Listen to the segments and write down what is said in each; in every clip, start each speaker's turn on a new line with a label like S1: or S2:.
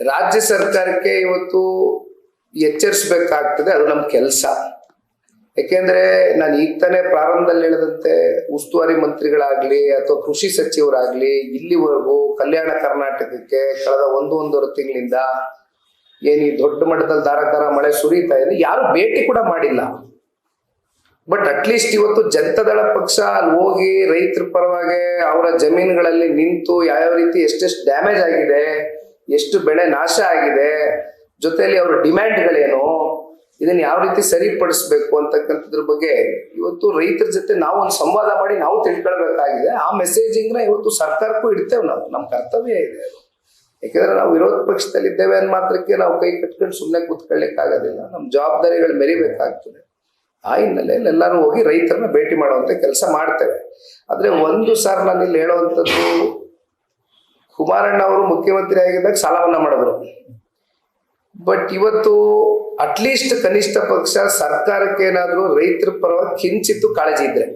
S1: ರಾಜ್ಯ ಸರ್ಕಾರಕ್ಕೆ ಇವತ್ತು ಎಚ್ಚರಿಸಬೇಕಾಗ್ತದೆ, ಅದು ನಮ್ಮ ಕೆಲಸ. ಯಾಕೆಂದ್ರೆ ನಾನು ಈಗ ತಾನೇ ಪ್ರಾರಂಭದಲ್ಲಿ ಹೇಳಿದಂತೆ ಉಸ್ತುವಾರಿ ಮಂತ್ರಿಗಳಾಗ್ಲಿ ಅಥವಾ ಕೃಷಿ ಸಚಿವರಾಗ್ಲಿ, ಇಲ್ಲಿವರೆಗೂ ಕಲ್ಯಾಣ ಕರ್ನಾಟಕಕ್ಕೆ ಕಳೆದ ಒಂದು ಒಂದೂವರೆ ತಿಂಗಳಿಂದ ಏನು ಈ ದೊಡ್ಡ ಮಟ್ಟದಲ್ಲಿ ಧಾರಾಕಾರ ಮಳೆ ಸುರಿತಾ ಇದೆ, ಯಾರು ಭೇಟಿ ಕೂಡ ಮಾಡಿಲ್ಲ. ಬಟ್ ಅಟ್ಲೀಸ್ಟ್ ಇವತ್ತು ಜನತಾದಳ ಪಕ್ಷ ಅಲ್ಲಿ ಹೋಗಿ ರೈತರ ಪರವಾಗಿ ಅವರ ಜಮೀನುಗಳಲ್ಲಿ ನಿಂತು ಯಾವ್ಯಾವ ರೀತಿ ಎಷ್ಟೆಷ್ಟು ಡ್ಯಾಮೇಜ್ ಆಗಿದೆ ಎಷ್ಟು ಬೆಳೆ ನಾಶ ಆಗಿದೆ, ಜೊತೆಯಲ್ಲಿ ಅವರ ಡಿಮ್ಯಾಂಡ್ಗಳೇನು, ಇದನ್ನ ಯಾವ ರೀತಿ ಸರಿಪಡಿಸ್ಬೇಕು ಅಂತಕ್ಕಂಥದ್ರ ಬಗ್ಗೆ ಇವತ್ತು ರೈತರ ಜೊತೆ ನಾವು ಒಂದು ಸಂವಾದ ಮಾಡಿ ನಾವು ತಿಳ್ಕೊಳ್ಬೇಕಾಗಿದೆ. ಆ ಮೆಸೇಜಿಂಗ್ನ ಇವತ್ತು ಸರ್ಕಾರಕ್ಕೂ ಇಡ್ತೇವೆ ನಾವು. ನಮ್ಮ ಕರ್ತವ್ಯ ಇದೆ. ಯಾಕೆಂದ್ರೆ ನಾವು ವಿರೋಧ ಪಕ್ಷದಲ್ಲಿ ಇದ್ದೇವೆ ಮಾತ್ರಕ್ಕೆ ನಾವು ಕೈ ಕಟ್ಕೊಂಡು ಸುಮ್ಮನೆ ಕೂತ್ಕೊಳ್ಳಿಕ್ ಆಗೋದಿಲ್ಲ. ನಮ್ಮ ಜವಾಬ್ದಾರಿಗಳು ಮೆರಿಬೇಕಾಗ್ತದೆ. ಆ ಹಿನ್ನೆಲೆಯಲ್ಲಿ ಎಲ್ಲರೂ ಹೋಗಿ ರೈತರನ್ನ ಭೇಟಿ ಮಾಡುವಂತ ಕೆಲಸ ಮಾಡ್ತೇವೆ. ಆದ್ರೆ ಒಂದು ಸಾರ್ ನಾನು ಇಲ್ಲಿ ಹೇಳುವಂಥದ್ದು ಕುಮಾರಣ್ಣ ಅವರು ಮುಖ್ಯಮಂತ್ರಿ ಆಗಿದ್ದಾಗ ಸಾಲ ಮಾಡಿದ್ರು. ಬಟ್ ಇವತ್ತು ಅಟ್ಲೀಸ್ಟ್ ಕನಿಷ್ಠ ಪಕ್ಷ ಸರ್ಕಾರಕ್ಕೆ ಏನಾದರೂ ರೈತರ ಪರವಾಗಿ ಕಿಂಚಿತ್ತು ಕಾಳಜಿ ಇದ್ರೆ.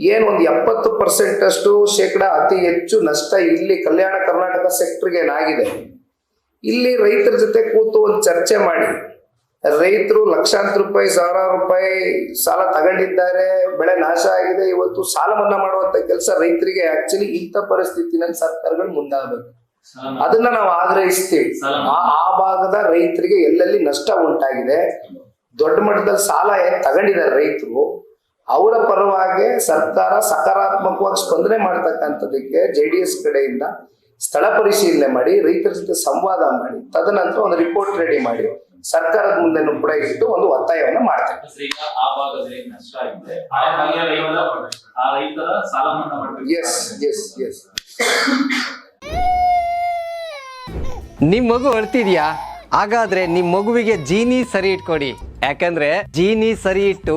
S1: ಏನು ಒಂದು ಎಪ್ಪತ್ತು ಪರ್ಸೆಂಟ್ ಅಷ್ಟು ಶೇಕಡ ಅತಿ ಹೆಚ್ಚು ನಷ್ಟ ಇಲ್ಲಿ ಕಲ್ಯಾಣ ಕರ್ನಾಟಕ ಸೆಕ್ಟರ್ಗೆ ಏನಾಗಿದೆ. ಇಲ್ಲಿ ರೈತರ ಜೊತೆ ಕೂತು ಒಂದು ಚರ್ಚೆ ಮಾಡಿ. ರೈತರು ಲಕ್ಷಾಂತರ ರೂಪಾಯಿ ಸಾವಿರಾರು ರೂಪಾಯಿ ಸಾಲ ತಗೊಂಡಿದ್ದಾರೆ ಬೆಳೆ ನಾಶ ಆಗಿದೆ ಇವತ್ತು ಸಾಲ ಮನ್ನಾ ಮಾಡುವಂತ ಕೆಲಸ ರೈತರಿಗೆ ಆಕ್ಚುಲಿ ಇಂಥ ಪರಿಸ್ಥಿತಿನಲ್ಲಿ ಸರ್ಕಾರಗಳು ಮುಂದಾಗಬೇಕು. ಅದನ್ನ ನಾವು ಆಗ್ರಹಿಸ್ತೀವಿ. ಆ ಆ ಭಾಗದ ರೈತರಿಗೆ ಎಲ್ಲೆಲ್ಲಿ ನಷ್ಟ ಉಂಟಾಗಿದೆ ದೊಡ್ಡ ಮಟ್ಟದಲ್ಲಿ ಸಾಲ ಏನ್ ತಗೊಂಡಿದ್ದಾರೆ ರೈತರು ಅವರ ಪರವಾಗಿ ಸರ್ಕಾರ ಸಕಾರಾತ್ಮಕವಾಗಿ ಸ್ಪಂದನೆ ಮಾಡ್ತಕ್ಕಂಥದಕ್ಕೆ ಜೆ ಡಿ ಎಸ್ ಕಡೆಯಿಂದ ಸ್ಥಳ ಪರಿಶೀಲನೆ ಮಾಡಿ ರೈತರ ಜೊತೆ ಸಂವಾದ ಮಾಡಿ ತದನಂತರ ಒಂದು ರಿಪೋರ್ಟ್ ರೆಡಿ ಮಾಡಿ ಸರ್ಕಾರದ ಮುಂದೆ ಕೂಡ ಇಟ್ಟು ಒಂದು ಒತ್ತಾಯವನ್ನು ಮಾಡ್ತಾರೆ
S2: ಸರ್, ಆ ಭಾಗದಲ್ಲಿ ನಷ್ಟ ಆಗಿದೆ? ಆ ಭಾಗದ ರೈತರ ಆ ರೈತರ ಸಾಲ ಮನ್ನಾ
S1: ಎಸ್ ಎಸ್ ಎಸ್
S3: ನಿಮ್ ಮಗು ಅಳ್ತಿದ್ಯಾ? ಹಾಗಾದ್ರೆ ನಿಮ್ ಮಗುವಿಗೆ ಜೀನಿ ಸರಿ ಇಟ್ಕೊಡಿ. ಯಾಕಂದ್ರೆ ಜೀನಿ ಸರಿ ಇಟ್ಟು